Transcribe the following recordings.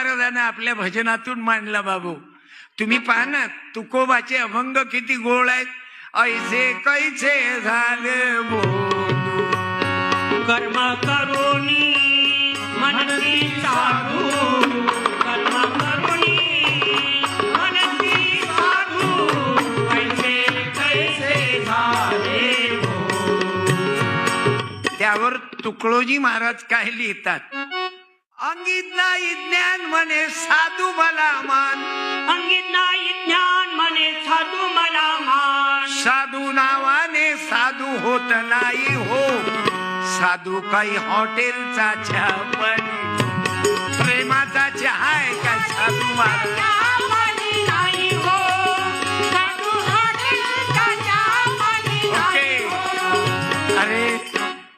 महाराजांना आपल्या भजनातून मांडला बाबू. तुम्ही पहा ना तुकोबाचे अभंग किती गोळ आहेत. ऐसे कैसे झाले कर्म करोनी साधू. त्यावर तुकडोजी महाराज काय लिहितात? अंगीत नाही ज्ञान म्हणे साधू मला मान. अंगित नाही ज्ञान मने साधू मला मान. साधू नावाने साधू होत नाही हो. साधू काही हॉटेलचा चहा पण. प्रेमाचा चहा आहे का साधू महाराज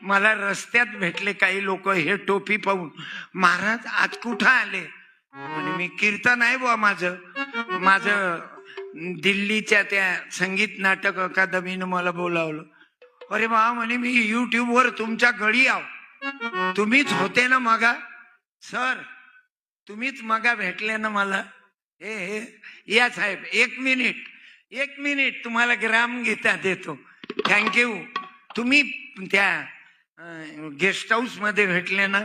मला रस्त्यात भेटले काही लोक हे टोपी पाहून. महाराज आज कुठं आले? आणि मी कीर्तन आहे बुवा माझं. माझं दिल्लीच्या त्या संगीत नाटक अकादमीनं मला बोलावलं. अरे बाबा म्हणे मी युट्यूबवर तुमच्या घडी आव. तुम्हीच होते ना मगा? सर तुम्हीच मगा भेटले ना मला. हे हे या साहेब एक मिनिट एक मिनिट तुम्हाला ग्राम गीता देतो. थँक्यू. तुम्ही त्या गेस्ट हाऊसमध्ये भेटले ना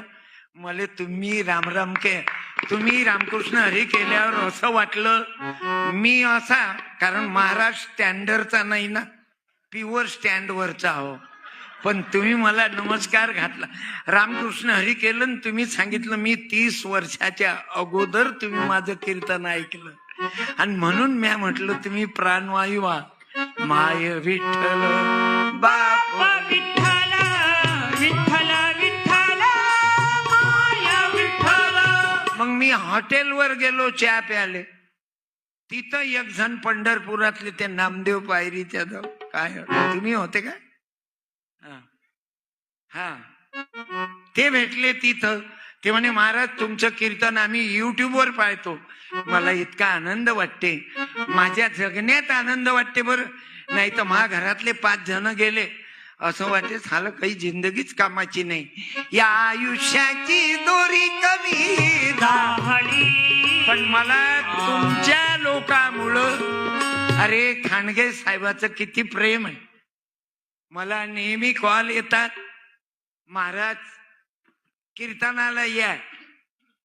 मला तुम्ही रामराम के तुम्ही रामकृष्ण हरी केल्यावर असं वाटलं. मी असा कारण महाराज स्टँडर्डचा नाही ना प्युअर स्टँडवरचा हो. पण तुम्ही मला नमस्कार घातला. रामकृष्ण हरी केलं आणि तुम्ही सांगितलं मी तीस वर्षाच्या अगोदर तुम्ही माझं कीर्तन ऐकलं. आणि म्हणून मी म्हटलं तुम्ही प्राणवायू माय विठ्ठल बाप विठ्ठल. आम्ही हॉटेलवर गेलो चहा प्याले. तिथं एक जण पंढरपुरातले ते नामदेव पायरीच्या जवळ काय तुम्ही होते का? हा. हा. ते भेटले तिथं. ते म्हणे महाराज तुमचं कीर्तन आम्ही युट्यूबवर पाहतो. मला इतका आनंद वाटते. माझ्या जगण्यात आनंद वाटते बर. नाही तर घरातले पाच जण गेले. असं वाटते झालं काही जिंदगीच कामाची नाही. या आयुष्याची दोरी कमी धावली. पण मला तुमच्या लोकामुळं अरे खांडगे साहेबाचं किती प्रेम आहे. मला नेहमी कॉल येतात महाराज कीर्तनाला या.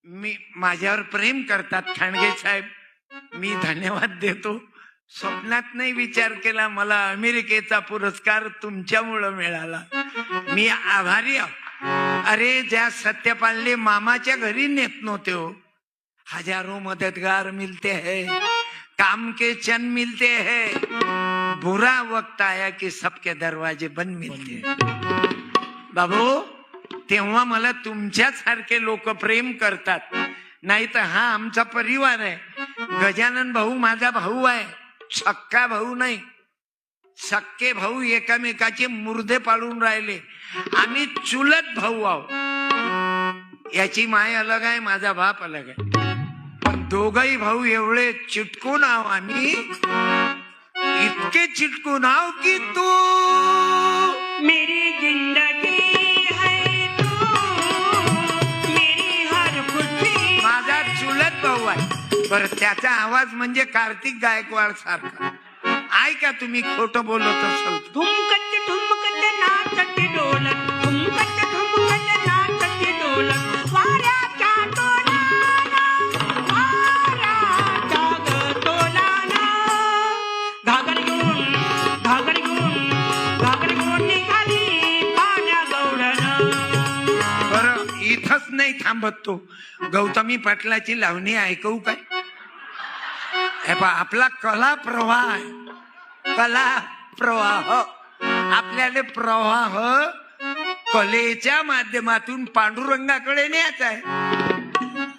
मी माझ्यावर प्रेम करतात खांडगे साहेब. मी धन्यवाद देतो. स्वप्नात नाही विचार केला मला अमेरिकेचा पुरस्कार तुमच्यामुळं मिळाला. मी आभारी आहो. अरे ज्या सत्यपालने मामाच्या घरी नेत नव्हते हो. हजारो मददगार मिलते है. काम के चन मिलते है. बुरा वक्त आया की सबके दरवाजे बंद मिलते. बाबू तेव्हा मला तुमच्यासारखे लोक प्रेम करतात. नाही तर हा आमचा परिवार आहे. गजानन भाऊ माझा भाऊ आहे. सक्का भाऊ नाही. सक्के भाऊ एकामेकाचे मुर्दे पाडून राहिले. आम्ही चुलत भाऊ आहोत. याची माय अलग आहे माझा बाप अलग आहे. पण दोघही भाऊ एवढे चिटकून आहो आम्ही. इतके चिटकून आहो की तू मेरी जिंदगी बरं त्याचा आवाज म्हणजे कार्तिक गायकवाड सारखा. ऐका तुम्ही खोट बोलत असाल नाचत नाचत डोलत वाऱ्याच्या तोलानं वाऱ्याच्या ग घागर घेऊन घागर घेऊन घागर घेऊन निघाली पाण्या बरं इथंच नाही थांबत तो. गौतमी पाटलाची लावणी ऐकवू काय? आपला कला प्रवाह आहे. कला प्रवाह. आपल्याला प्रवाह कलेच्या माध्यमातून पांडुरंगाकडे न्यायचा आहे.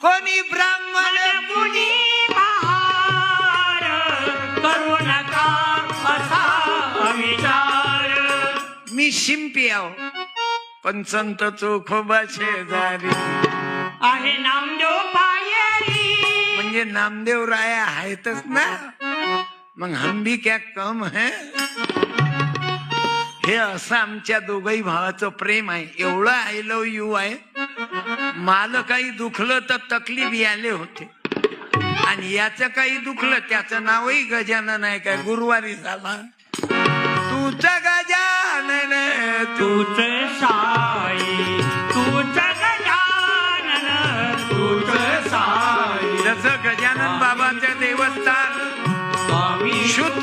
कोणी ब्राह्मण कुणी करू नका असा विचार मी शिंपी आहो. पण संत चोखोबा शेजारी आहे नामदेव म्हणजे नामदेव राया आहेतच ना? मग हम भी क्या कम है? हे असं आमच्या दोघही भावाचं प्रेम आहे. एवढं आय लव यू आहे. माल काही दुखलं तर तकलीफ याले होते. आणि याचं काही दुखलं त्याचं नावही गजानन आहे काय गुरुवारी झाला. तुझ गजानन तू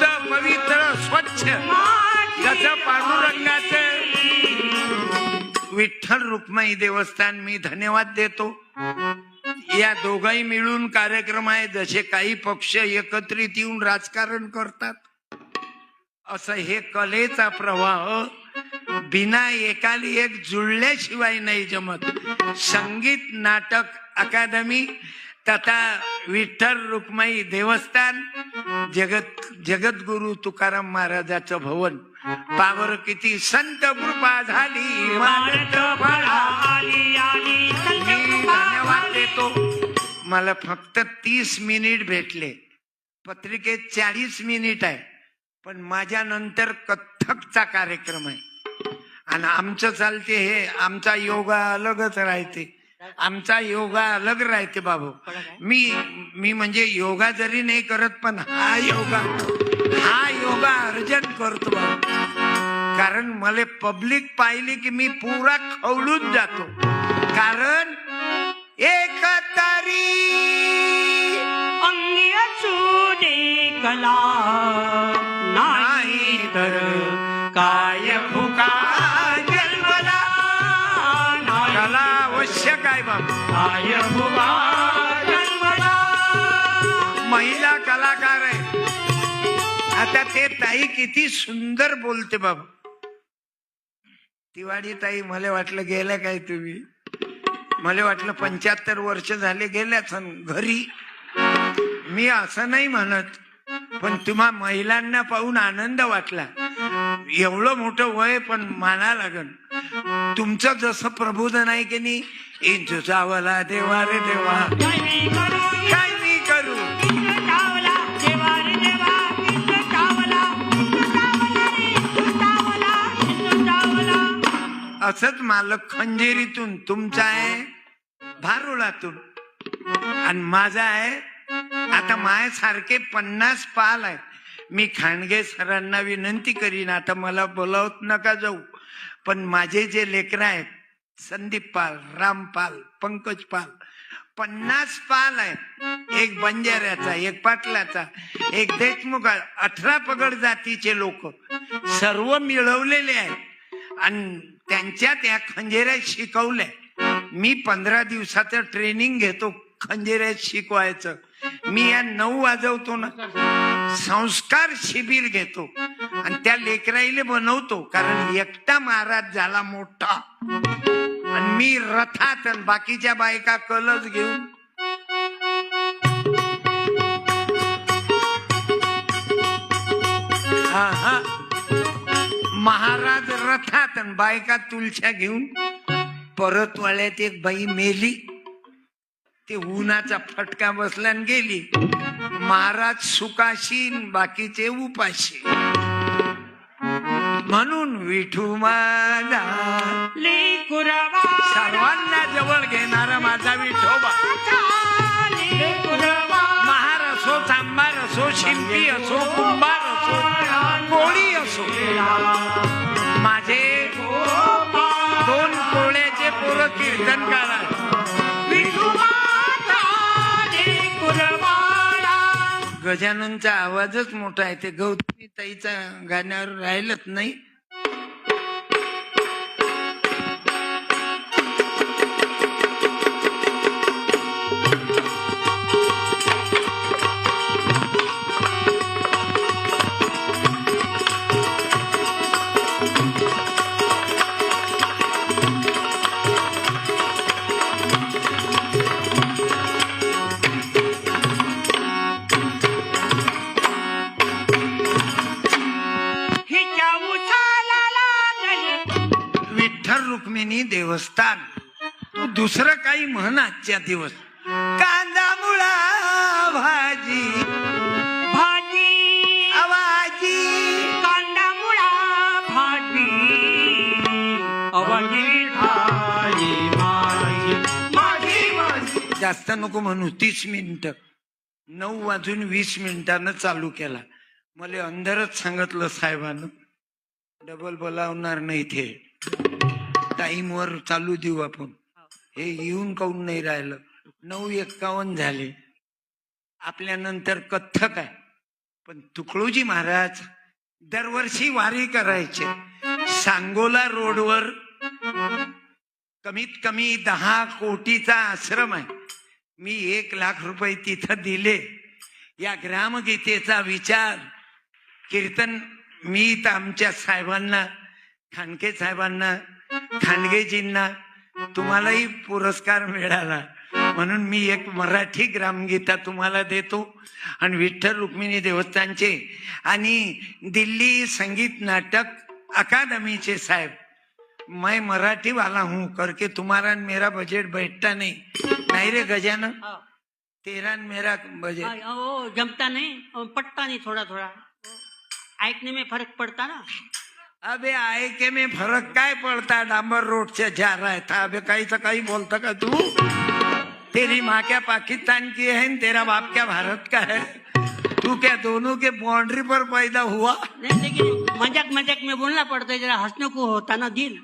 शुद्ध पवित्र स्वच्छ. जसं पांडुरंगाचे विठ्ठल रुक्माई देवस्थान मी धन्यवाद देतो. या दोघाही मिळून कार्यक्रम आहे. जसे काही पक्ष एकत्रित येऊन राजकारण करतात. असं हे कलेचा प्रवाह बिना एकाली एक जुळल्याशिवाय नाही जमत. संगीत नाटक अकादमी तथा विठ्ठल रुक्माई देवस्थान जगत जगद्गुरु तुकाराम महाराजाचं भवन. पावर किती? संत कृपा झाली मी धन्यवाद देतो. मला फक्त तीस मिनिट भेटले. पत्रिकेत चाळीस मिनिट आहे. पण माझ्या नंतर कथ्थकचा कार्यक्रम आहे. आणि आमचं चालते हे आमचा योगा अलगच राहते. आमचा योगा अलग राहते बाबू. मी मी म्हणजे योगा जरी नाही करत पण हा योगा हा योगा अर्जन करतो बाबू. कारण मला पब्लिक पाहिली की मी पुरा खवळून जातो. कारण एक तारी अंगी कला महिला कलाकार आहे. आता ते ताई किती सुंदर बोलते बाबू. तिवाडी ताई मला वाटलं गेल्या काय तुम्ही? मला वाटलं पंच्याहत्तर वर्ष झाले गेल्याच घरी. मी असं नाही म्हणत पण तुम्हा महिलांना पाहून आनंद वाटला. एवढं मोठं वय पण माना लागन. तुमचं जसं प्रबोधन आहे की नाही इंचू चावला देवा रे देवा. असच मालक खंजेरीतून तुमचा आहे भारुळातून. आणि माझा आहे आता मायासारखे पन्नास पाल आहेत. मी खांडगे सरांना विनंती करीन आता मला बोलावत नका जाऊ. पण माझे जे लेकर आहेत संदीप पाल रामपाल पंकज पाल पन्नास पाल आहेत. एक बंजाऱ्याचा एक पाटलाचा एक देशमुख अठरा पगड जातीचे लोक. सर्व मिळवलेले आहेत. आणि त्यांच्या त्या खंजेऱ्या शिकवल्या. मी पंधरा दिवसाचं ट्रेनिंग घेतो खंजेऱ्यात शिकवायचं. मी या नऊ वाजवतो ना संस्कार शिबिर घेतो. आणि त्या लेकराईले बनवतो कारण एकटा महाराज झाला मोठा. आणि मी रथात आणि बाकीच्या बायका कलच घेऊन महाराज रथात आणि बायका तुलच्या घेऊन परत वाळ्यात एक बाई मेली. ते उन्हाचा फटका बसला आणि गेली. महाराज सुकाशी आणि बाकीचे उपाशी. म्हणून विठू माझा सर्वांना जवळ घेणारा माझा विठोबा. महार असो चांबार असो शिंपी असो कुंभार असो कोळी असो. माझे दोन पोळ्याचे पोरं कीर्तन करा गजाननचा आवाजच मोठा आहे. ते गौतमी ताईचा गाण्यावर राहिलंच नाही. विठ्ठल रुक्मिणी देवस्थान. तू दुसरं काही म्हण आजच्या दिवस. कांदा मुळा भाजी. भाजी. आवाजी. कांदा मुळा भाजी. अवघी भाजी माझी माझी जास्त नको म्हणू तीस मिनिटं. नऊ वाजून वीस मिनिटानं चालू केला. मला अंदरच सांगितलं साहेबानं. डबल बोलावणार नाही ते. टाईमवर चालू देऊ आपण. हे. येऊन काऊन नाही राहिलं? नऊ एक्कावन्न झाले. आपल्यानंतर कथ्थक आहे. पण तुकडोजी महाराज दरवर्षी वारी करायचे. सांगोला रोडवर कमीत कमी दहा कोटीचा आश्रम आहे. मी एक लाख रुपये तिथं दिले. या ग्रामगीतेचा विचार कीर्तन मी तर आमच्या साहेबांना खांडके साहेबांना खांडगेजींना तुम्हालाही पुरस्कार मिळाला. म्हणून मी एक मराठी ग्रामगीता तुम्हाला देतो. आणि विठ्ठल रुक्मिणी देवस्थानचे आणि दिल्ली संगीत नाटक अकादमीचे साहेब. मैं मराठी वाला हूँ करके तुम्हारा न मेरा बजट बैठता नहीं. नहीं रे गजानन? हाँ, तेरा न मेरा बजट. हाँ, जमता नहीं पटता नहीं थोड़ा थोड़ा ऐकने में फर्क पड़ता ना? अबे आहे की में फरक काय पड़ता? डांबर रोड से जा रहा अबे काही तो काही बोलता का तू? तेरी माँ क्या पाकिस्तान की है तेरा बाप क्या भारत का है? तू क्या दोनों के बाउंड्री पर पैदा हुआ? नहीं लेकिन मजाक मजाक में बोलना पड़ता है जरा हंसने को होता ना दिल